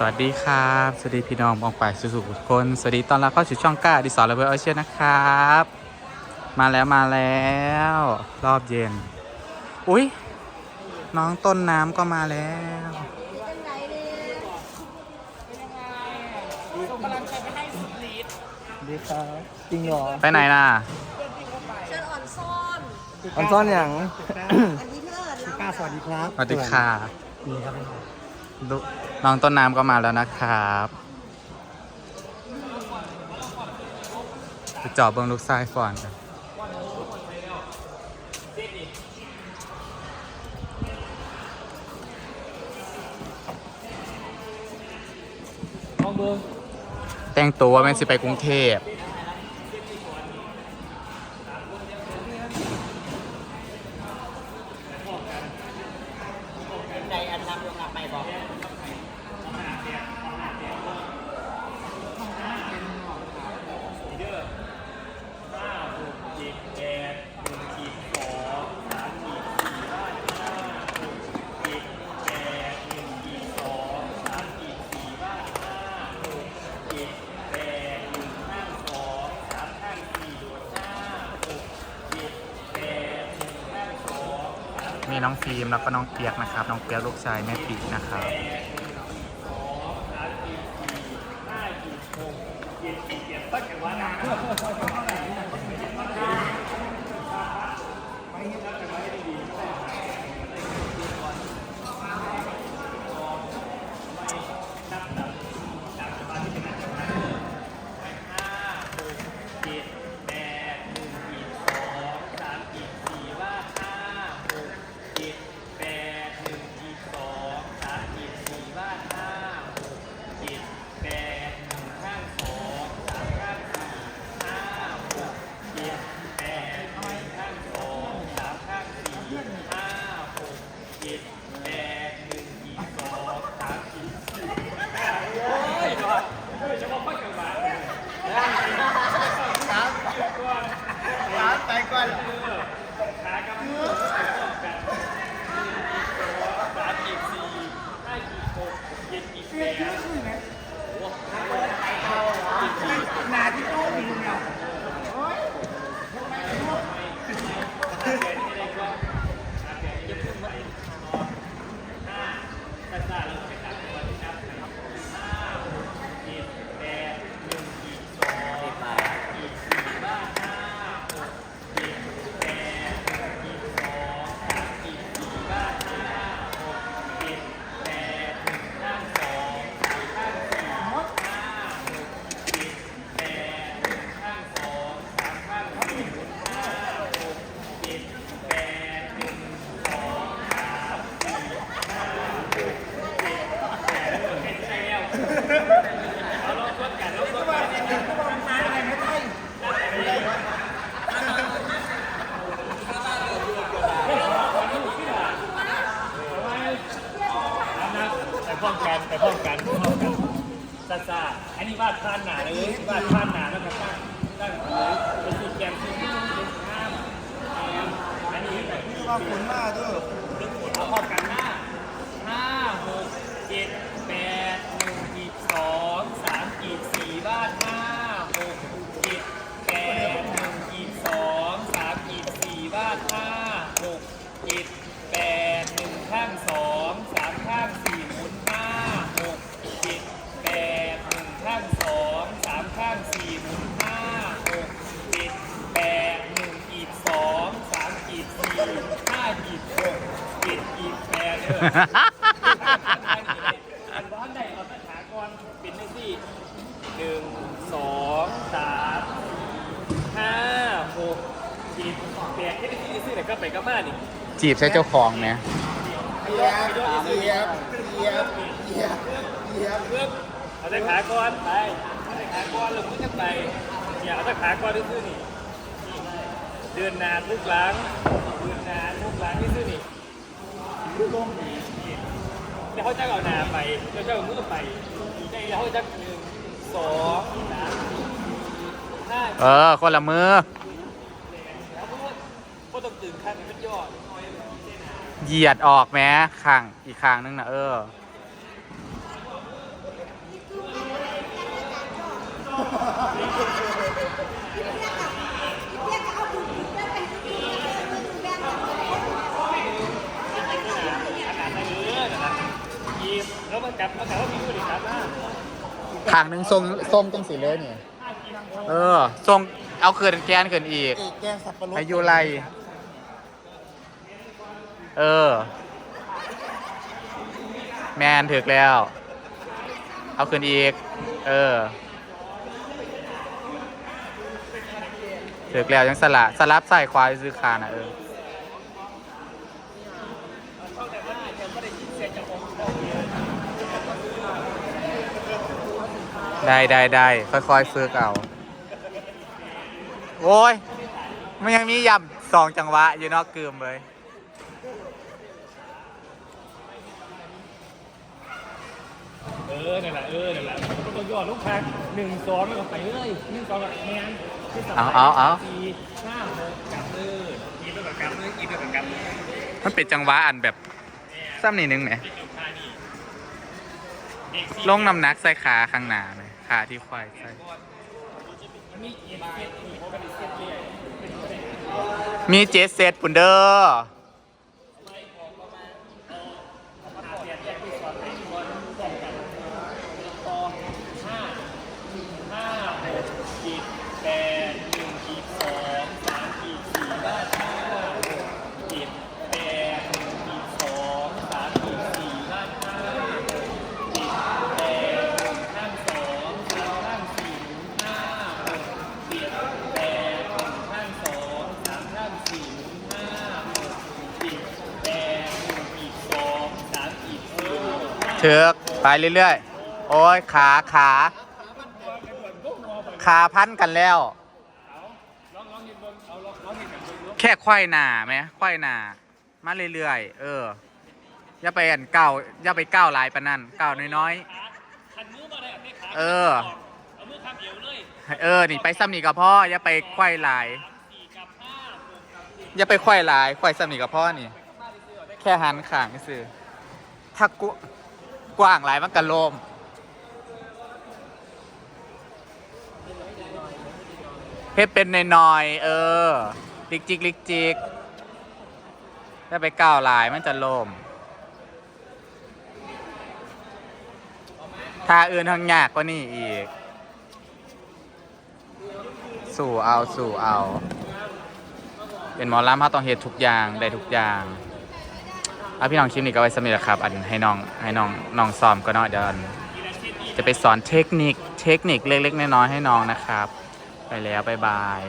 สวัสดีครับ สวัสดีพี่น้องบองไปสุสุทุกคน สวัสดีตอนรับเข้าสู่ช่องก้าดิสอนระเบิดเอเชียนะครับ มาแล้วมาแล้ว รอบเย็น อุ้ยน้องต้นน้ำก็มาแล้วดีครับจริงเหรอไปไหนน่ะเชิญอ่อนซ่อนมันซ่อนอย่างอันนี้เพื่อนแล้วก้าสวัสดีครับสวัสดีค่ะดีครับลูก น้องต้นน้ำก็มาแล้วนะครับจะเจอบเบิงลูกทรายฟอนกันมองเบิงแต่งตัวแม่นสิไปกรุงเทพ ในอันนำลงหลับไปบอก มี น้องฟิล์มแล้วก็น้องเปียกนะครับ น้องเปียกลูกชายแม่ปีนะครับานหนาเลยบ้าดผ่านหนาแล้วก็ตั้งตั้งเลยเป็นสุดแกมที่ต้องเป็นข้ามอันนี้แบบขอบคุณมากด้วยเอาพอกันหน้าห้าหกเจ็ดหนึ่งกีบสองสามกีบสี่วาดห้าหกเจ็ดแปดหนึ่งกีบสองสามกีบสี่วาดห้าหกเจ็ดแปดหนึ่งข้างสองสามข้างสี่หมุนห้าหกเจ็ดแปดหนึ่งข้างสองสามข้างสี่หมุนห้าหกเจ็ดแปดหนึ่งกีบสองสามกีบสี่ห้ากีบหกเจ็ดกีบแปดเด้ ออันบ้านใดเอาสถากรปิดในสี่หนึ่งสองสามห้าหกเจ็ดแปดแค่ที่ที่ซื้อแต่ก็ไปก็มานี่จีบใช้เจ้าของเนี่ยเยียบเยียบเยียบเยียบเยียบเพิ่มเอาแต่ขากรไปเอาแต่ขากรลงมือกันไปอย่าเอาแต่ขากรที่ซื้อนี่เดินหนาทุกหลังเดินหนาทุกหลังที่ซื้อนี่ ร่มนี้แล้วเขาจะเอาน้าไปเล้วจะเอามือไปแล้วเขาจะหนึ่งสองสามห้าเออ คนละมือเหยียดออกแม้ข้างอีกข้างนึงนะเออ ขางหนึ่งทรงส้มจังสีเลยนี่ เออทรงเอาเกินแกนเกินอีกเอกแกงสับปะรดอายุไร เออ แมนถึกแล้ว เอาขึ้นอีก เออถึกแล้วยังสละสลับใส่ควายซื้อคานะเออ ได้ได้ได้ค่อยๆฝึกเอา โอ้ย มันยังมีย่ำสองจังหวะ อยู่เนอกกลืมเลย เออนั่นแหละเออนั่นแหละก็ต้องยอดลูกแพงหนึ่งสองแล้วก็ไปเลยหนึ่งสองแบบแมนที่สเอาเอาเอา สี่ห้าหกกลับเลยกินด้วยกับกลับเลยกินด้วยกับกลับเลยมันเป็นจังหวะอันแบบซ้ำนิดนึงไหมที่สุดท้ายนี่เด็กสี่ลงน้ำหนักใส่ขาข้างหน้าไหม หาที่ควายใช่มีเจ็ดเซตปุ่นเด้อร์ ห้าห้าหกขีดแปดหนึ่งขีดสองสามขีดสี่บ้านห้าหกขีดแปดหนึ่งขีดสองสามขีดสี่บ้านห้าหกขีดแปดหนึ่งข้างสองสามข้างสี่หนึ่งห้าหกขีดแปดหนึ่งข้างสองสามข้างสี่หนึ่งห้าหกขีดแปดหนึ่งขีดสองสามขีดสี่ห้า เชือกไปเรื่อยๆ โอ้ยขาขาขาพันกันแล้ว แค่ควายหนาไหมควายหนามาเรื่อยๆ เออ อย่าไปอันเก่าอย่าไปก้าวหลายปานนั้นก้าวน้อยๆ เออ เออ นี่ไปซ้ำนี่กับพ่ออย่าไปควายหลาย อย่าไปควายหลายควายซ้ำนี่กับพ่อนี่ แค่หันขางซื่อถ้ากว กว้างหลายมันกระโลมเฮ็ดเป็นหน่อยเออ ลิกจิกลิกจิกถ้าไปก้าวหลายมันจะโลมถ้าอื่นทางยากกว่านี่อีก สู่เอาสู่เอา เป็นหมอลำเขาต้องเฮ็ดทุกอย่าง ได้ทุกอย่าง เอาพี่น้องคลิปนี้ก็ไว้สำหรับครับ อันให้น้องให้น้องน้องซ้อมก็เนาะเดี๋ยวอันจะไปสอนเทคนิคเทคนิคเล็กๆน้อยๆให้น้องนะครับ ไปแล้ว บ๊ายบาย